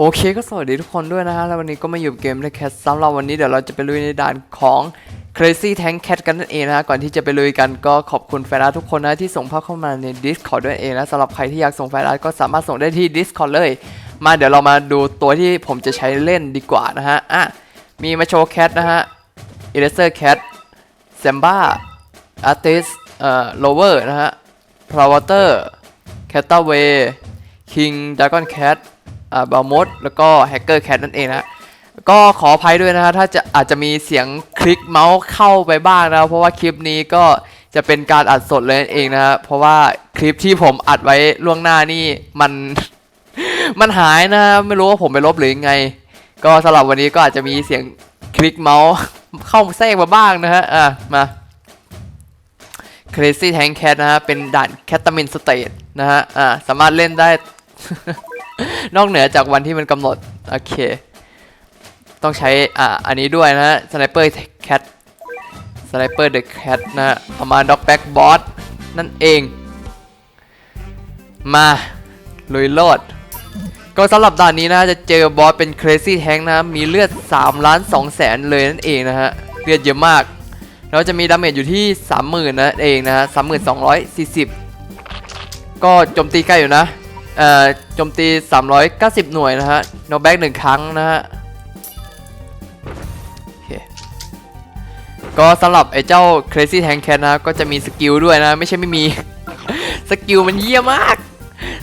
โอเคก็สวัสดีทุกคนด้วยนะฮะ แล้ววันนี้ก็มาอยู่เกม The Cat สำหรับวันนี้เดี๋ยวเราจะไปลุยในด่านของ Crazy Tank Cat กันนั่นเองนะฮะ ก่อนที่จะไปลุยกันก็ขอบคุณแฟนอาร์ทุกคนนะที่ส่งภาพเข้ามาใน Discord ด้วยเองนะสำหรับใครที่อยากส่งแฟนอาร์ก็สามารถส่งได้ที่ Discord เลย มาเดี๋ยวเรามาดูตัวที่ผมจะใช้เล่นดีกว่านะฮะ อะ มีมาโชว์แคทนะฮะ Eraser Cat Samba Artist เอ่อ Lower นะฮะ p r o w a t e r c a t a w a y King Dragon Cat บาโมดแล้วก็ Hacker Cat นั่นเองนะก็ขออภัยด้วยนะฮะถ้าจะอาจจะมีเสียงคลิกเมาส์เข้าไปบ้างนะเพราะว่าคลิปนี้ก็จะเป็นการอัดสดเลยนั่นเองนะฮะเพราะว่าคลิปที่ผมอัดไว้ล่วงหน้านี่มันมันหายนะไม่รู้ว่าผมไปลบหรือยังไง ก็สำหรับวันนี้ก็อาจจะมีเสียงคลิกเมาส์เข้าแทรกมาบ้างนะฮะอะมา Crazy Tank Cat นะฮะเป็นด่านแคตามินสเตทนะฮะอ่าสามารถเล่นได้ นอกเหนือจากวันที่มันกำหนด โอเค ต้องใช้ อ่า อันนี้ด้วยนะฮะ Sniper Cat Sniper the Cat นะฮะเอามา Dog Back Boss นั่นเอง มา ลุยโลด ก็สำหรับด่านนี้นะจะเจอบอสเป็น Crazy Tank นะ มีเลือด3ล้าน2แสนเลยนั่นเองนะฮะ เลือดเยอะมาก แล้วจะมีดาเมจอยู่ที่ 30,000นะเองนะฮะ 3240 ก็โจมตีใกล้อยู่นะ เอ่อโจมตี 390 หน่วยนะฮะโนแบ็กหนึ่งครั้งนะฮะก็สำหรับไอ้เจ้า Crazy Tank Cat นะก็จะมีสกิลด้วยนะ ไม่ใช่ไม่มี สกิลมันเยี่ยมาก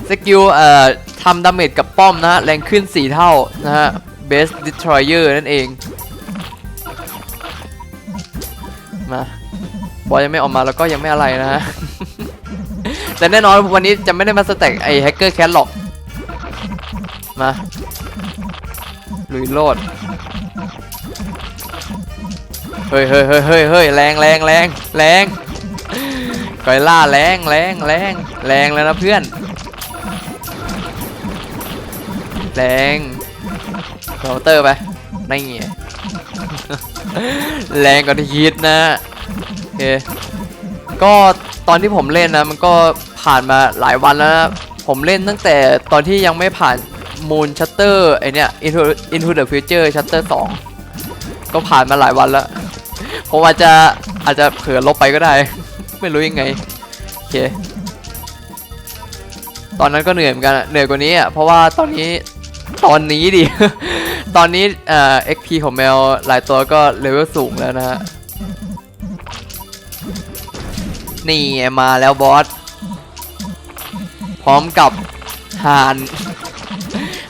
สกิลเอ่อทำดาเมจกับป้อมนะ แรงขึ้น 4 เท่านะฮะ Best Destroyer นั่นเอง มา บอยังไม่ออกมาแล้วก็ยังไม่อะไรนะฮะ แต่แน่นอนวันนี้จะไม่ได้มาสแต็กไอ้แฮกเกอร์แคทหรอก มาลุยโลดเฮ้ยเฮ้ยเฮ้ยเฮ้ยเฮ้ยแรงแรงแรงแรงกอยล่าแรงแรงแรงแรงแล้วนะเพื่อน แรงเคาเตอร์ไปไม่เงี้ยแรงกว่าที่คิดนะโอเคก็ตอนที่ผมเล่นนะมันก็ ผ่านมาหลายวันแล้วนะผมเล่นตั้งแต่ตอนที่ยังไม่ผ่าน Moon Shutter ไอเนี้ย Into Into the Future Shutter 2 ก็ผ่านมาหลายวันแล้ว ผมอาจจะอาจจะเผลอลบไปก็ได้ ไม่รู้ยังไง โอเค ตอนนั้นก็เหนื่อยเหมือนกันเหนื่อยกว่านี้อะเพราะว่าตอนนี้ตอนนี้ดิ ตอนนี้เอ่อ XP ของแมวหลายตัวก็เลเวลสูงแล้วนะฮะ นี่มาแล้วบอส พร้อมกับห่าน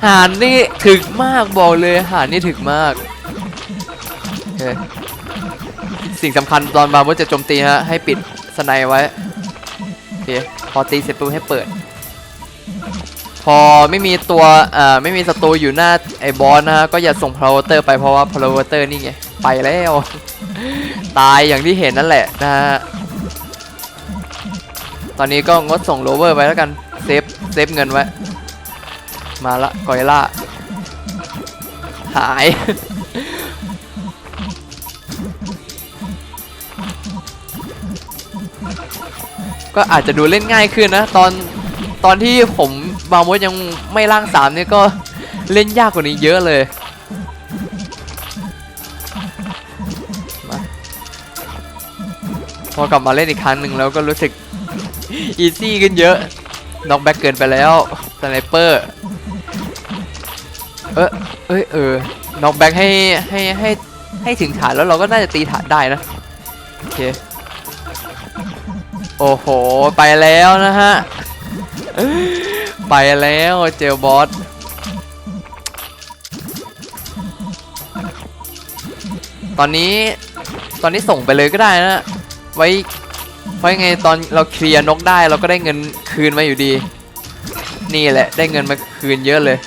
ห่านนี่ถึกมากบอกเลยห่านนี่ถึกมาก สิ่งสำคัญตอนมาว่าจะโจมตีฮะ ให้ปิดสไนไว้โอเคพอตีเสร็จปุ๊บให้เปิด พอไม่มีตัวอ่าไม่มีศัตรูอยู่หน้าไอ้บอสนะฮะ ก็อย่าส่งพลาวเตอร์ไปเพราะว่าพลาวเตอร์นี่ไง ไปแล้ว ตายอย่างที่เห็นนั่นแหละนะฮะตอนนี้ก็งดส่งโลเวอร์ไปแล้วกัน เซฟเซฟเงินไว้ มาละกอยล่า หาย ก็อาจจะดูเล่นง่ายขึ้นนะ ตอนตอนที่ผมบางมดยังไม่ร่างสามเนี่ยก็เล่นยากกว่านี้เยอะเลยมาพอกลับมาเล่นอีกครั้งหนึ่งแล้วก็รู้สึกอีซี่ขึ้นเยอะ น็อกแบ็กเกินไปแล้วสไนเปอร์เออเอ้ยเออน็อกแบ็กให้ให้ให้ให้ถึงฐานแล้วเราก็น่าจะตีฐานได้นะโอเคโอ้โห ไปแล้วนะฮะ ไปแล้วเจอบอสตอนนี้ตอนนี้ส่งไปเลยก็ได้นะ ไว้ เพราะยังไงตอนเราเคลียร์นกได้เราก็ได้เงินคืนมาอยู่ดี นี่แหละได้เงินมาคืนเยอะเลย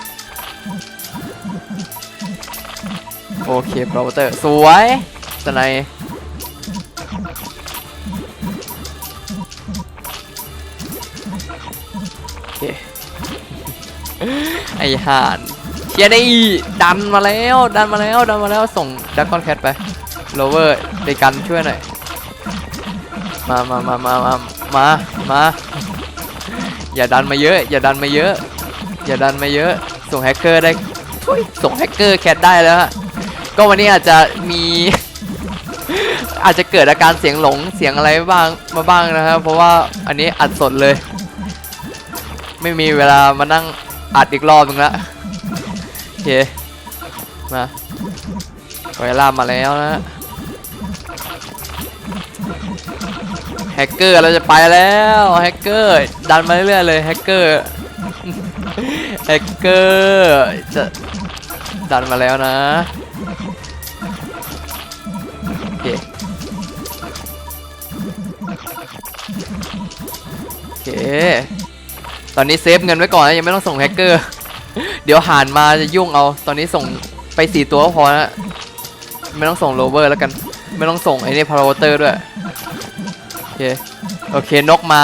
โอเคโปรเตอร์สวยสไนยโอเคไอห่านเชียร์ได้ดันมาแล้ว ดันมาแล้ว ดันมาแล้ว ส่งดักคอนแคทไป โลเวอร์เดกันช่วยหน่อย มามามามามามามา อย่าดันมาเยอะ อย่าดันมาเยอะ อย่าดันมาเยอะ ส่งแฮกเกอร์ได้ส่งแฮกเกอร์แคทได้แล้วฮะ ก็วันนี้อาจจะมี อาจจะเกิดอาการเสียงหลงเสียงอะไรบ้างมาบ้างนะครับเพราะว่าอันนี้อัดสดเลย ไม่มีเวลามานั่งอัดอีกรอบนึงละโอเค มาไวล่ามาแล้วนะ แฮกเกอร์เราจะไปแล้วแฮกเกอร์ดันมาเรื่อยๆเลยแฮกเกอร์แฮกเกอร์จะดันมาแล้วนะโอเคโอเคตอนนี้เซฟเงินไว้ก่อนนะยังไม่ต้องส่งแฮกเกอร์เดี๋ยวหานมาจะยุ่งเอา ตอนนี้ส่งไปสี่ตัวก็พอนะไม่ต้องส่งโรเวอร์แล้วกัน ไม่ต้องส่งไอ้นี่พาราโวเตอร์ด้วย เคโอเคนกมา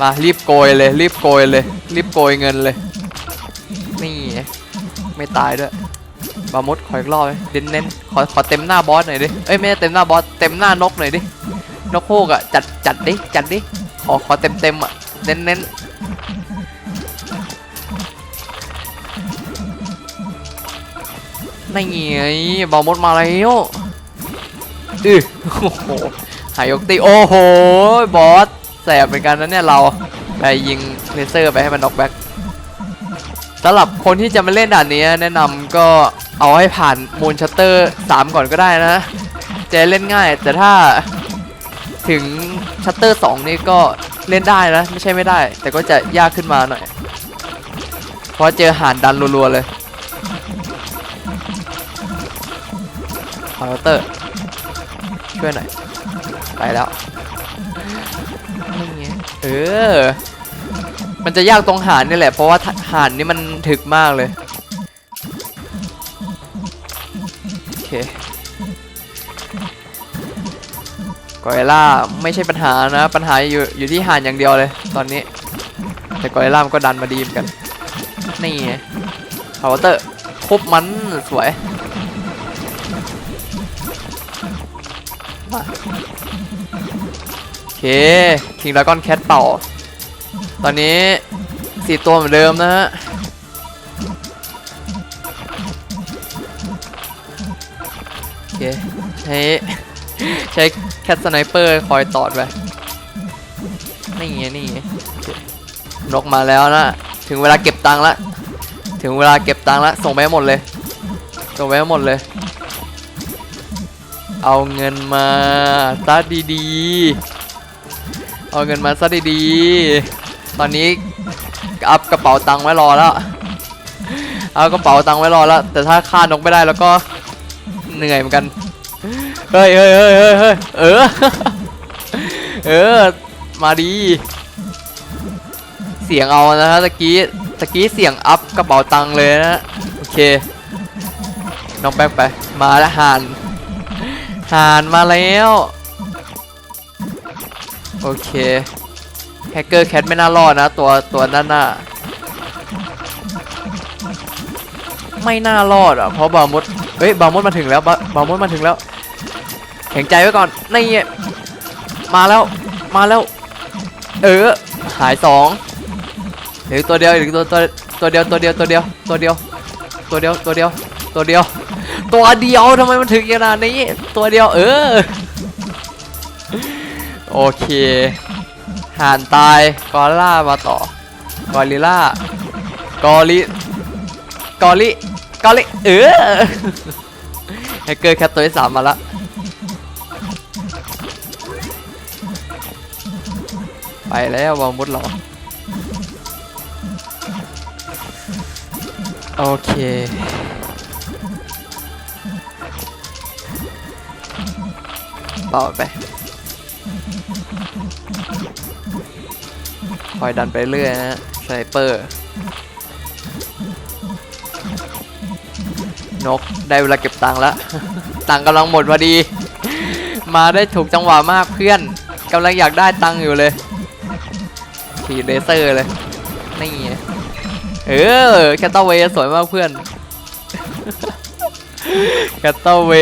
มารีบโกยเลย รีบโกยเลย รีบโกยเงินเลยนี่ไม่ตายด้วยบามดขออีกรอบเลยเน้นเน้นขอขอเต็มหน้าบอสหน่อยดิเอ้ยไม่ใช่เต็มหน้าบอสเต็มหน้านกหน่อยดินกฮูกอะจัดจัดดิจัดดิขอขอเต็มเต็มอะเน้นเน้นนี่ไงบามดมาแล้วอือโอ้โห หายกตีโอ้โหบอสแสบเหมือนกันนะเนี่ยเราไปยิงเลเซอร์ไปให้มันน็อกแบ็กสำหรับคนที่จะมาเล่นด่านนี้แนะนำก็เอาให้ผ่านมูนชัตเตอร์ 3 ก่อนก็ได้นะจะเล่นง่าย แต่ถ้าถึงชัตเตอร์ 2 นี่ก็เล่นได้นะ ไม่ใช่ไม่ได้ แต่ก็จะยากขึ้นมาหน่อย เพราะเจอหานดันรัวๆเลยคาร์เตอร์ช่วยหน่อย ไปแล้วนี่ไงเออ มันจะยากตรงหานนี่แหละ เพราะว่าหานนี่มันถึกมากเลย โอเคกอริลล่าไม่ใช่ปัญหานะ ปัญหาอยู่อยู่ที่หานอย่างเดียวเลย ตอนนี้ แต่กอริลล่ามันก็ดันมาดีเหมือนกัน นี่ไงพาวเตอร์ครบมันสวย โอเคคิงดาก้อนแคทเป่า ตอนนี้สี่ตัวเหมือนเดิมนะฮะโอเคใช้ใช้แคทสไนเปอร์คอยตอดไปนี่ไงนี่ไงนกมาแล้วนะถึงเวลาเก็บตังค์ละ ถึงเวลาเก็บตังค์ละ ส่งไปหมดเลย ส่งไปหมดเลย เอาเงินมาซะดีๆ เอาเงินมาซะดีๆ ตอนนี้อัพกระเป๋าตังค์ไว้รอแล้ว เอากระเป๋าตังค์ไว้รอแล้ว แต่ถ้าค่านกไม่ได้แล้วก็เหนื่อยเหมือนกัน เฮ้ยเฮ้ยเฮ้ยเฮ้ยเฮ้ยเออ เออ มาดี เสียงเอานะฮะตะกี้ ตะกี้เสียงอัพกระเป๋าตังค์เลยนะ โอเค น้องแป๊กไป มาแล้วหาน หานมาแล้ว โอเคแฮกเกอร์แคทไม่น่ารอดนะ ตัวตัวด้านหน้า ไม่น่ารอดอะเพราะบามดเฮ้ยบามดมาถึงแล้วบาบามุดมาถึงแล้ว แข็งใจไว้ก่อนนี่มาแล้วมาแล้ว เออหายสองหลือตัวเดียวหลือตัวตัวตัวเดียวตัวเดียวตัวเดียวตัวเดียวตัวเดียวตัวเดียวตัวเดียว ตัวเดียวทำไมมันถึงขนาดนี้ ตัวเดียวเออ โอเคห่านตายกอล่ามาต่อกอริล่ากอริกอริกอริเออแฮกเกอร์แคทตัวที่สามมาละไปแล้ววางมุดหรอโอเค ต่อไปคอยดันไปเรื่อยนะฮะสไนเปอร์ นกได้เวลาเก็บตังค์แล้ว ตังค์กำลังหมดพอดี มาได้ถูกจังหวะมากเพื่อนกำลังอยากได้ตังค์อยู่เลยขี่เลเซอร์เลย นี่เออแคตเตอร์เวสวยมากเพื่อนแคตเตอร์เว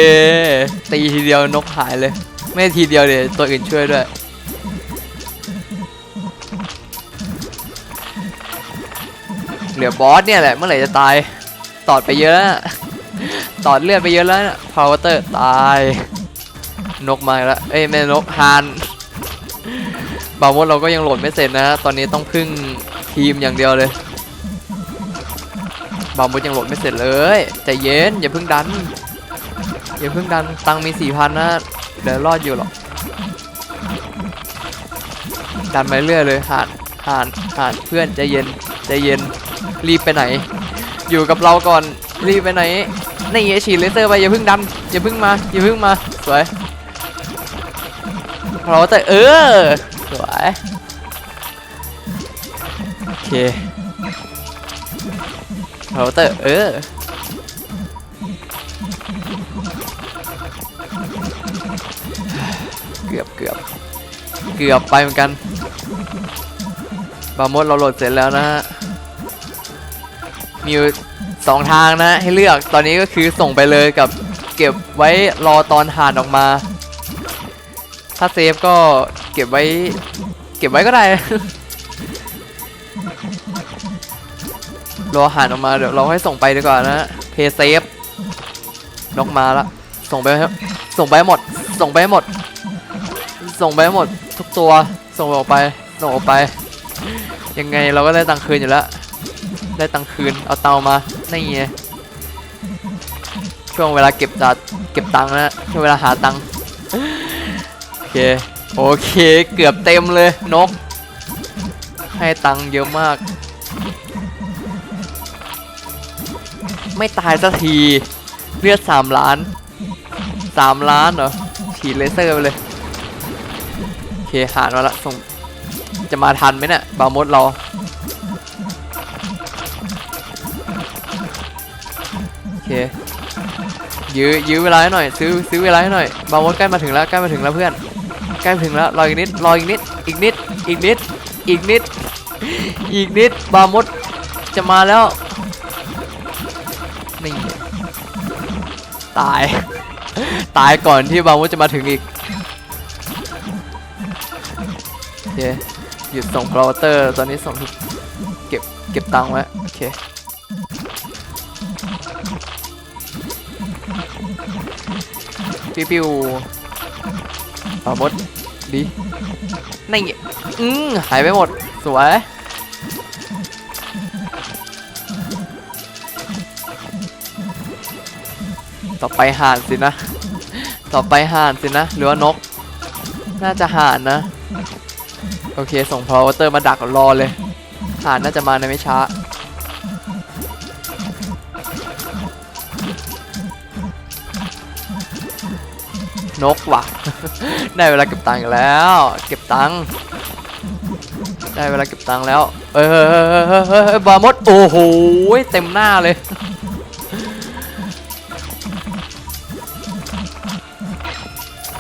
ตีทีเดียวนกหายเลย ไม่ทีเดียวเดี๋ยตัวอื่นช่วยด้วยเหลือบอสเนี่ยแหละเมื่อไหร่จะตายตอดไปเยอะแล้วตอดเลือดไปเยอะแล้วพาวเวอร์ตาย นกมาแล้วเอ้ยไม่นกฮานบาวมดเราก็ยังโหลดไม่เสร็จนะ ตอนนี้ต้องพึ่งทีมอย่างเดียวเลยบาวมดยังโหลดไม่เสร็จเลยใจเย็นอย่าพิ่งดันอย่าพิ่งดันตังมีสี่พันนะ เดี๋ยวรอดอยู่หรอกดันไปเรื่อยเลยหานหานหานเพื่อนใจเย็นใจเย็นรีบไปไหน อยู่กับเราก่อนรีบไปไหนนี่ฉีดเลเซอร์ไปอย่าเพิ่งดันอย่าเพิ่งมาอย่าเพิ่งมาสวยเราแต่เออสวยโอเคเราแต่เออ เกือบเกือบเกือบไปเหมือนกันบามดเราโหลดเสร็จแล้วนะฮะมีสองทางนะให้เลือกตอนนี้ก็คือส่งไปเลยกับเก็บไว้รอตอนห่านออกมา ถ้าเซฟก็เก็บไว้ เก็บไว้ก็ได้ รอห่านออกมาเดี๋ยวเราให้ส่งไปดีกว่านะเพย์เซฟนกมาละส่งไปส่งไปหมด ส่งไปหมด ส่งไปหมดทุกตัว ส่งออกไป ส่งออกไป ยังไงเราก็ได้ตังค์คืนอยู่แล้ว ได้ตังค์คืน เอาเตามา นี่ไง ช่วงเวลาเก็บจัดเก็บตังค์นะ ช่วงเวลาหาตังค์โอเค โอเค เกือบเต็มเลยนก ให้ตังค์เยอะมาก ไม่ตายสักที เลือดสามล้านสามล้านเหรอฉีดเลเซอร์ไปเลย เคหารมาละส่งจะมาทันไหมเนี่ยบามดเรา โอเค ยื้อยื้อเวลาให้หน่อย ซื้อซื้อเวลาให้หน่อย บามดใกล้มาถึงแล้วใกล้มาถึงแล้วเพื่อน ใกล้ถึงแล้วรออีกนิดรออีกนิด อีกนิด อีกนิด อีกนิด อีกนิด บามดจะมาแล้ว นี่ ตาย ตายก่อนที่บามดจะมาถึงอีก โอเคหยุดส่งพลาวเตอร์ตอนนี้ส่งทุกเก็บเก็บตังค์ไว้โอเคปิ้วปิ้วปาหมดดีนี่อืมหายไปหมด สวยต่อไปห่านสินะ ต่อไปห่านสินะ หรือว่านก น่าจะห่านนะ โอเค ส่งพาวเวอร์มาดักรอเลยห่านน่าจะมาในไม่ช้า นกว่ะ ได้เวลาเก็บตังค์แล้ว เก็บตังค์ได้เวลาเก็บตังค์แล้ว เออบามดโอ้โหเต็มหน้าเลย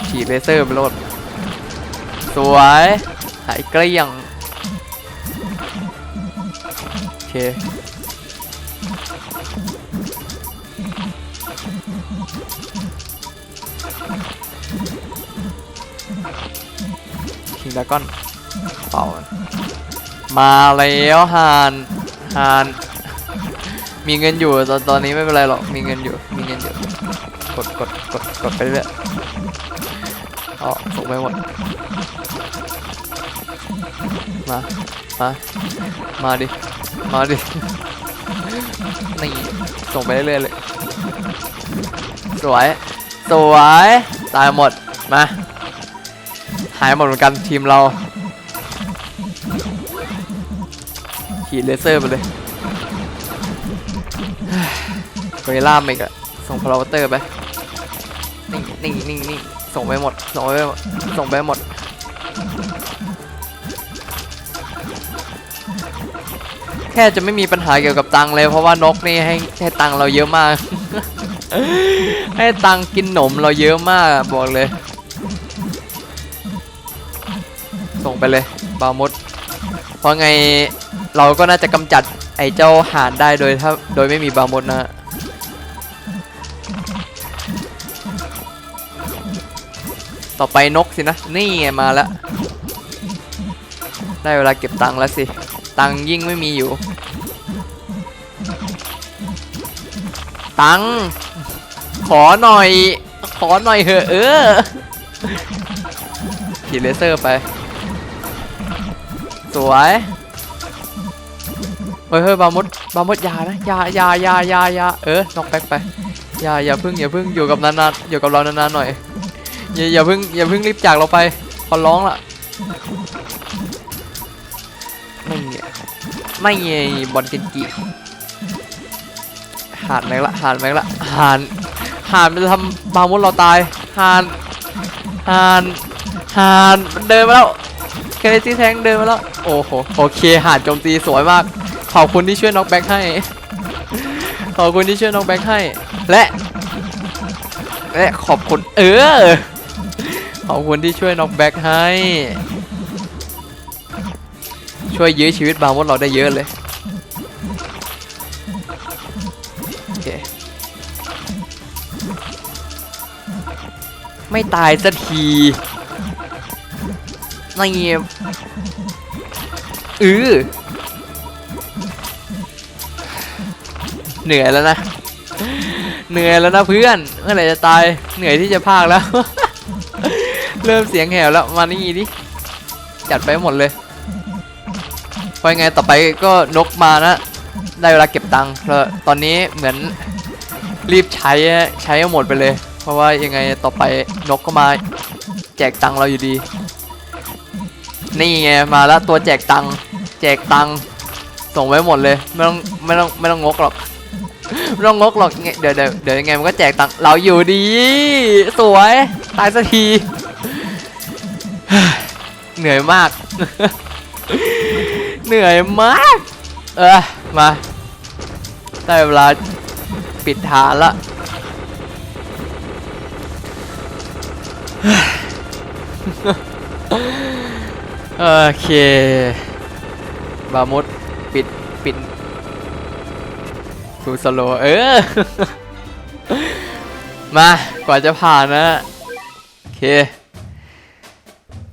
ฉีดเลเซอร์ไปโลด สวยหายเกลี้ยงโอเคคิงดากอนเป่ามันมาแล้วฮานฮานมีเงินอยู่ตอนตอนนี้ไม่เป็นไรหรอกมีเงินอยู่มีเงินอยู่กดกดกดกดไปเรื่อย อ๋อส่งไปหมด มา มา มาดิ มาดิ นี่ ส่งไปเรื่อยๆเลย สวย สวย ตายหมด มา หายหมดเหมือนกันทีมเรา ขีดเลเซอร์ไปเลยเวล่ามอีกอะส่งพลาวเตอร์ไปนี่นี่นี่นี่ ส่งไปหมด ส่งไปหมดส่งไปหมด แค่จะไม่มีปัญหาเกี่ยวกับตังค์เลย เพราะว่านกนี่ให้ให้ตังค์เราเยอะมาก ให้ตังค์กินหนมเราเยอะมากบอกเลย ส่งไปเลยบามด เพราะไงเราก็น่าจะกำจัดไอ้เจ้าห่านได้โดยถ้าโดยไม่มีบามดนะ ต่อไปนกสินะ นี่มาแล้ว ได้เวลาเก็บตังค์แล้วสิ ตังค์ยิ่งไม่มีอยู่ ตังค์ขอหน่อย ขอหน่อยเหอะเออขีดเลเซอร์ไป สวยเฮ้ยเฮ้ยบามดบามดยานะยายายายายาเออ นอกแบ็กไป อย่าอย่าพึ่งอย่าพึ่งอยู่กับนานๆอยู่กับเรานานๆหน่อย อย่าอย่าเพึ่งอย่าเพึ่งรีบจากเราไปขอร้องละไม่เงี้ยไม่เงี้ยบอลเจนกีหานแม็กละหานแม็กละหานหานมันจะทำบามุดเราตายหานหานหานมันเดินมาแล้วเคเนซี่แทงเดินมาแล้วโอ้โหโอเคหาดโจมตีสวยมากขอบคุณที่ช่วยน็อกแบ็กให้ขอบคุณที่ช่วยน็อกแบ็กให้ และและขอบคุณเออ ขอบคุณที่ช่วยน็อกแบ็กให้ ช่วยยื้อชีวิตบางมดเราได้เยอะเลย โอเค ไม่ตายสักทีนี่เออเหนื่อยแล้วนะ เหนื่อยแล้วนะเพื่อน เมื่อไหร่จะตาย เหนื่อยที่จะพากแล้ว เริ่มเสียงแหวแล้วมานี่ดิจัดไปหมดเลยพรายังไงต่อไปก็นกมานะ ได้เวลาเก็บตังค์แล้วตอนนี้เหมือนรีบใช้ใช้ให้หมดไปเลย เพราะว่ายังไงต่อไปนกก็มาแจกตังค์เราอยู่ดี นี่ไงมาแล้วตัวแจกตังค์แจกตังค์ส่งไว้หมดเลยไม่ต้องไม่ต้องไม่ต้องงกหรอกไม่ต้องงกหรอกเดี๋ยวเดี๋ยวเดี๋ยวยังไงมันก็แจกตังค์เราอยู่ดี สวยตายสักที เหนื่อยมาก เหนื่อยมาก เออมาได้เวลาปิดฐานละโอเค บามดปิดปิดทูสโลเออ มากว่าจะผ่านนะ โอเค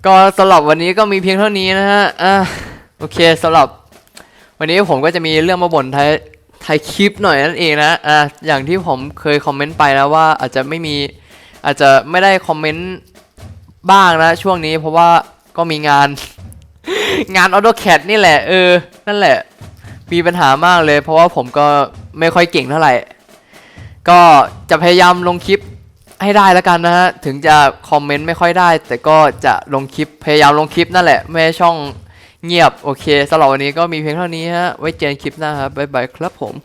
ก็สำหรับวันนี้ก็มีเพียงเท่านี้นะฮะอะโอเคสำหรับ วันนี้ผมก็จะมีเรื่องมาบ่นไทยไทยคลิปหน่อยนั่นเองนะอะอย่างที่ผมเคยคอมเมนต์ไปแล้วว่าอาจจะไม่มีอาจจะไม่ได้คอมเมนต์บ้างนะช่วงนี้เพราะว่าก็มีงาน งาน AutoCAD นี่แหละเออ นั่นแหละ มีปัญหามากเลย เพราะว่าผมก็ไม่ค่อยเก่งเท่าไหร่ ก็จะพยายามลงคลิป ให้ได้แล้วกันนะฮะ ถึงจะคอมเมนต์ไม่ค่อยได้ แต่ก็จะลงคลิปพยายามลงคลิปนั่นแหละ ไม่ให้ช่องเงียบ โอเคสำหรับวันนี้ก็มีเพียงเท่านี้ฮะ ไว้เจอกันคลิปหน้าครับบ๊ายบายครับผม